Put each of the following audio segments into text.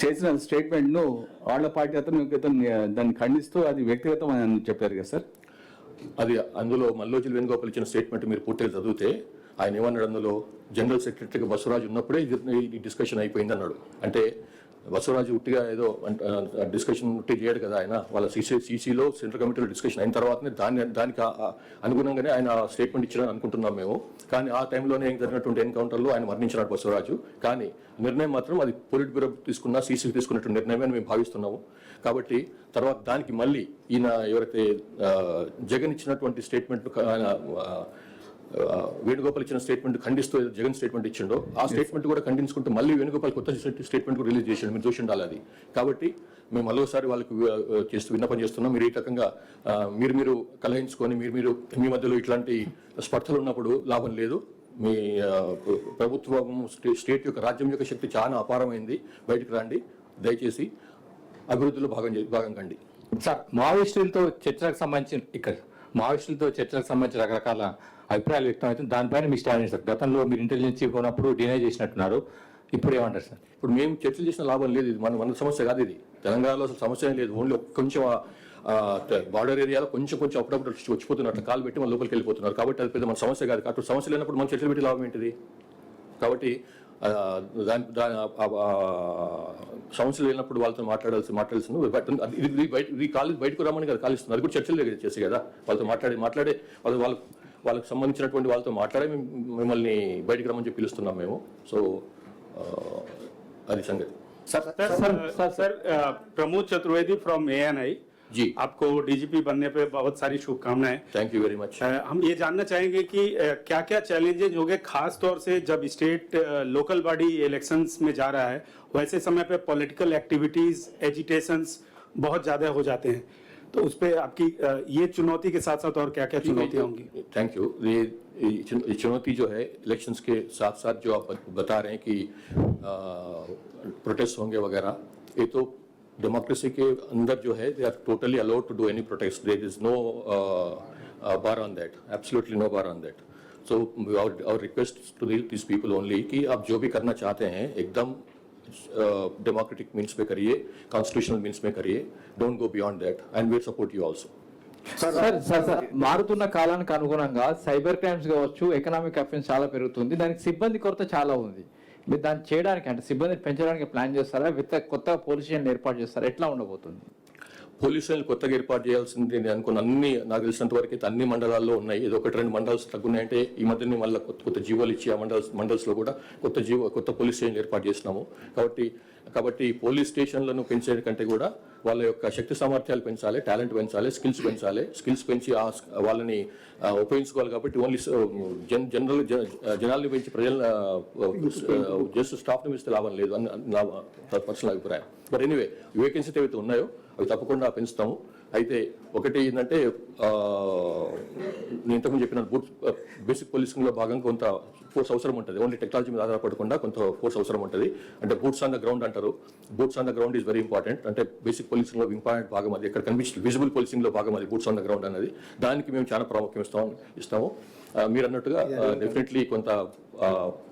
చేసిన స్టేట్మెంట్ను వాళ్ళ పార్టీ అతను ఇతను దాన్ని ఖండిస్తూ అది వ్యక్తిగతం అని చెప్పారు కదా సార్? అది అందులో మల్లోజులు వేణుగోపాల్ ఇచ్చిన స్టేట్మెంట్ మీరు పూర్తిగా చదివితే ఆయన ఏమన్నాడు అందులో? జనరల్ సెక్రటరీగా బసవరాజు ఉన్నప్పుడే ఈ డిస్కషన్ అయిపోయింది అన్నాడు అంటే బసవరాజు ఉట్టిగా ఏదో డిస్కషన్ ఉట్టి చేయడు కదా ఆయన. వాళ్ళ సీసీ సీసీలో సెంట్రల్ కమిటీలో డిస్కషన్ అయిన తర్వాతనే దాన్ని దానికి అనుగుణంగానే ఆయన స్టేట్మెంట్ ఇచ్చారని అనుకుంటున్నాం మేము. కానీ ఆ టైంలోనే జరిగినటువంటి ఎన్కౌంటర్లో ఆయన మరణించినాడు బసవరాజు. కానీ నిర్ణయం మాత్రం అది పొలిట్ బ్యూరో తీసుకున్న సీసీకి తీసుకున్నటువంటి నిర్ణయం అని మేము భావిస్తున్నాము. కాబట్టి తర్వాత దానికి మళ్ళీ ఈయన ఎవరైతే జగన్ ఇచ్చినటువంటి స్టేట్మెంట్ ఆయన వేణుగోపాల్ ఇచ్చిన స్టేట్మెంట్ ఖండిస్తూ జగన్ స్టేట్మెంట్ ఇచ్చిండో ఆ స్టేట్మెంట్ కూడా ఖండించుకుంటూ మళ్ళీ వేణుగోపాల్ కొత్త స్టేట్మెంట్ కూడా రిలీజ్ చేసిండు. మీరు చూసి ఉండాలి అది. కాబట్టి మేము మరోసారి వాళ్ళకి చేస్తూ విన్నపం చేస్తున్నాం. మీరు ఈ రకంగా మీరు మీరు కలహించుకొని మీరు మీరు మీ మధ్యలో ఇట్లాంటి స్పర్ధలు ఉన్నప్పుడు లాభం లేదు. మీ ప్రభుత్వం స్టే- స్టేట్ యొక్క రాజ్యం యొక్క శక్తి చాలా అపారమైంది. బయటకు రండి. దయచేసి అభివృద్ధిలో భాగం చే- భాగం కండి. సార్ మావోయిస్టులతో చర్చలకు సంబంధించిన ఇక్కడ మావోయిస్టులతో చర్చలకు సంబంధించిన రకరకాల అభిప్రాయాలు వ్యక్తం అవుతుంది దానిపైన మీ స్టాండ్ సార్? గతంలో మీరు ఇంటెలిజెన్స్ చీఫ్ ఉన్నప్పుడు డినై చేసినట్టున్నారు. ఇప్పుడు ఏమంటారు సార్? ఇప్పుడు మేము చర్చలు చేసిన లాభం లేదు ఇది. మన మన సమస్య కాదు ఇది. తెలంగాణలో అసలు సమస్య లేదు. ఓన్లీ కొంచెం బార్డర్ ఏరియాలో కొంచెం కొంచెం అప్పుడప్పుడు వచ్చిపోతున్నారు అట్లా కాలు పెట్టి మన లోపలికి వెళ్ళిపోతున్నారు. కాబట్టి అది పెద్ద మన సమస్య కాదు. కాబట్టి సమస్య లేనప్పుడు మనం చర్చలు పెట్టి లాభం ఏంటిది? కాబట్టి దాని దాని సంస్థలు వెళ్ళినప్పుడు వాళ్ళతో మాట్లాడాల్సి మాట్లాడాల్సింది ఇది బయట ఇది కాలేజ్ బయటకు రమ్మని కదా కాలేజ్ అది కూడా చర్చలు దగ్గర చేసి కదా. వాళ్ళతో మాట్లాడి మాట్లాడే వాళ్ళు వాళ్ళకి వాళ్ళకి సంబంధించినటువంటి వాళ్ళతో మాట్లాడే మిమ్మల్ని బయటకు రమ్మని చెప్పి పిలుస్తున్నాం మేము. సో అది సంగతి. Sir sir sir Pramod Chaturvedi from ANI. जी। आपको डीजीपी बनने पे बहुत सारी शुभकामनाएँ। थैंक यू वेरी मच हम ये जानना चाहेंगे कि क्या क्या चैलेंजेज हो गए खास तौर से जब स्टेट लोकल बॉडी इलेक्शंस में जा रहा है वैसे समय पे पॉलिटिकल एक्टिविटीज़ एजिटेशंस बहुत ज़्यादा हो जाते हैं। तो उस पर आपकी ये चुनौती के साथ साथ और क्या क्या चुनौतियाँ होंगी? थैंक यू ये चुनौती जो है इलेक्शंस के साथ साथ जो आप बता रहे हैं कि प्रोटेस्ट होंगे वगैरह ये तो डेमोक्रेसी के अंदर जो है they are totally allowed to do any protest there is no bar on that absolutely no bar on that so our request to this people only कि आप जो भी करना चाहते हैं एकदम डेमोक्रेटिक मीन्स पे करिए कॉन्स्टिट्यूशनल मीन्स में करिए don't go beyond that and we support you also sir sir sir మారుతున్న కాలానికి అనుగుణంగా సైబర్ క్రైమ్స్ కావచ్చు ఎకనామిక్ అఫెన్స్ చాలా పెరుగుతుంది దానికి సిబ్బంది కొరత చాలా ఉంది మీరు దాన్ని చేయడానికి అంటే సిబ్బందిని పెంచడానికి ప్లాన్ చేస్తారా? విత్ కొత్త పోలీస్ స్టేషన్ ఏర్పాటు చేస్తారా? ఎట్లా ఉండబోతుంది? పోలీసులను కొత్తగా ఏర్పాటు చేయాల్సింది నేను అనుకున్న అన్ని నాకు తెలిసినంత వరకు అయితే అన్ని మండలాల్లో ఉన్నాయి. ఇది ఒకటి రెండు మండల్స్ తగ్గున్నాయంటే ఈ మధ్యనే మళ్ళీ కొత్త కొత్త జీవోలు ఇచ్చి ఆ మండల్స్ మండల్స్లో కూడా కొత్త జీవో కొత్త పోలీస్ స్టేషన్ ఏర్పాటు చేసినాము. కాబట్టి కాబట్టి పోలీస్ స్టేషన్లను పెంచే కంటే కూడా వాళ్ళ యొక్క శక్తి సామర్థ్యాలు పెంచాలి టాలెంట్ పెంచాలి స్కిల్స్ పెంచాలి. స్కిల్స్ పెంచి ఆ వాళ్ళని ఉపయోగించుకోవాలి కాబట్టి ఓన్లీ జన్ జనరల్ జనాల్ని పెంచి ప్రజల జస్ట్ స్టాఫ్ని పెంచితే లాభం లేదు అని నా పర్సనల్ అభిప్రాయం. బట్ ఎనీవే వేకెన్సీ ఏవైతే ఉన్నాయో అవి తప్పకుండా పెంచుతాము. అయితే ఒకటి ఏంటంటే నేను ఇంతకుముందు చెప్పిన బూట్ బేసిక్ పోలీసింగ్లో భాగంగా కొంత ఫోర్స్ అవసరం ఉంటుంది. ఓన్లీ టెక్నాలజీ మీద ఆధారపడకుండా కొంత ఫోర్స్ అవసరం ఉంటుంది. అంటే బూట్స్ ఆన్ ద గ్రౌండ్ అంటారు. Boots on the ground is very important. అంటే బేసిక్ పోలీసింగ్లో ఇంపార్టెంట్ భాగం అది. ఇక్కడ కనిపించి విజిబుల్ పోలీసింగ్లో భాగం అది బూట్స్ ఆన్ ద గ్రౌండ్ అనేది దానికి మేము చాలా ప్రాముఖ్యం ఇస్తాం ఇస్తాము. మీరు అన్నట్టుగా డెఫినెట్లీ కొంత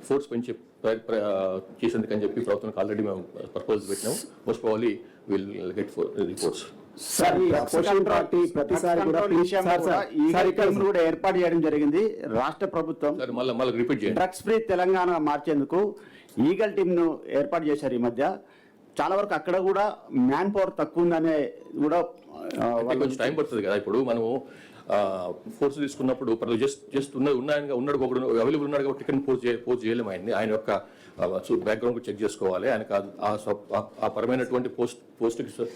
ఫోర్స్ పెంచి చేసేందుకని చెప్పి ప్రభుత్వానికి ఆల్రెడీ మేము ప్రపోజల్ పెట్టినాము most probably will get four reports sir ఈ అపోజిషన్ పార్టీ ప్రతిసారి కూడా ఏర్పాటు చేయడం జరిగింది. రాష్ట్ర ప్రభుత్వం సార్ మళ్ళీ మళ్ళీ రిపీట్ చేయండి. డ్రగ్స్ ఫ్రీ తెలంగాణ మార్చేందుకు ఈగల్ టీమ్ను ఏర్పాటు చేశారు ఈ మధ్య. చాలా వరకు అక్కడ కూడా మ్యాన్ పవర్ తక్కువ ఉందనే కూడా కొంచెం టైం పడుతుంది కదా. ఇప్పుడు మనము ఫోర్స్ తీసుకున్నప్పుడు పర్లేదు జస్ట్ జస్ట్ ఉన్న ఉన్నాయని ఉన్నాడు ఒకడు అవైలబుల్ ఉన్నాడు కాబట్టి టికెట్ పోస్ట్ చేయ చేయలేము ఆయన్ని. ఆయన యొక్క బ్యాక్గ్రౌండ్ చెక్ చేసుకోవాలి. ఆయనకు ఆ- పరమైనటువంటి పోస్ట్ పోస్ట్కి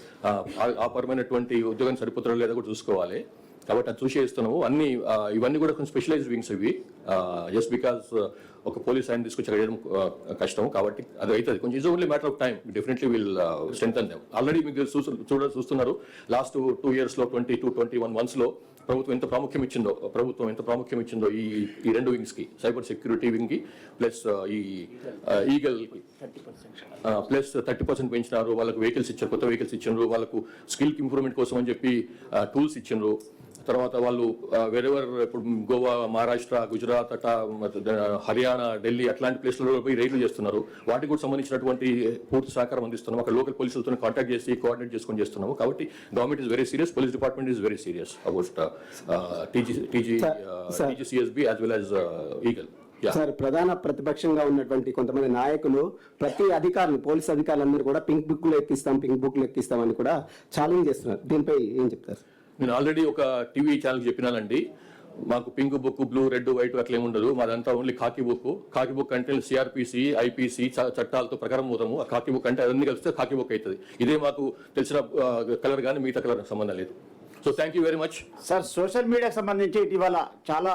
ఆ పరమైనటువంటి ఉద్యోగం సరిపోతారో లేదో కూడా చూసుకోవాలి. కాబట్టి అది చూసి చేస్తున్నాము. అన్ని ఇవన్నీ కూడా కొంచెం స్పెషలైజ్ వింగ్స్ ఇవి. జస్ట్ బికాస్ ఒక పోలీస్ ఆయన తీసుకొచ్చి చేయడం కష్టం. కాబట్టి అది అవుతుంది. కొంచెం is only matter of time definitely will strength them already మీకు చూడ చూస్తున్నారు. లాస్ట్ టూ ఇయర్స్లో ట్వంటీ టూ ట్వంటీ వన్ మంత్స్లో ప్రభుత్వం ఎంత ప్రాముఖ్యం ఇచ్చిందో ప్రభుత్వం ఎంత ప్రాముఖ్యం ఇచ్చిందో ఈ ఈ రెండు వింగ్స్కి సైబర్ సెక్యూరిటీ వింగ్కి ప్లస్ ఈ ఈగల్ ప్లస్ థర్టీ పర్సెంట్ పెంచినారు వాళ్ళకు వెహికల్స్ ఇచ్చారు కొత్త వెహికల్స్ ఇచ్చిండ్రు వాళ్ళకు స్కిల్ ఇంప్రూవ్మెంట్ కోసం అని చెప్పి టూల్స్ ఇచ్చిండ్రు తర్వాత వాళ్ళు వెరెవర్ ఇప్పుడు గోవా మహారాష్ట్ర గుజరాత్ అట్లా హర్యానా ఢిల్లీ అట్లాంటి ప్లేస్లలో పోయి రైడ్లు చేస్తున్నారు. వాటికి కూడా సంబంధించినటువంటి పూర్తి సహకారం అందిస్తున్నాం అక్కడ లోకల్ పోలీసులతో కాంటాక్ట్ చేసి కోఆర్డినేట్ చేసుకొని చేస్తున్నాము. కాబట్టి government is very serious police department is very serious about TG TGCSB as well as eagle sir ప్రధాన ప్రతిపక్షంగా ఉన్నటువంటి కొంతమంది నాయకులు ప్రతి అధికారులు పోలీస్ అధికారులందరూ కూడా పింక్ బుక్లు ఎక్కిస్తాం పింక్ బుక్లు ఎక్కిస్తామని కూడా ఛాలెంజ్ చేస్తున్నారు. దీనిపై ఏం చెప్తారు? నేను ఆల్రెడీ ఒక టీవీ ఛానల్ చెప్పినానండి. మాకు pink book blue red white అట్లా ఏమి ఉండదు. మాదంతా only khaki book khaki book అంటే సిఆర్పిసి ఐపీసీ చట్టాలతో ప్రకారం పోతాము. ఆ కాకి బుక్ అంటే అవన్నీ కలిస్తే కాకి బుక్ అవుతుంది ఇదే మాకు తెలిసిన కలర్ కానీ మిగతా కలర్ సంబంధం లేదు. So thank you very much sir social మీడియాకి సంబంధించి ఇటీవల చాలా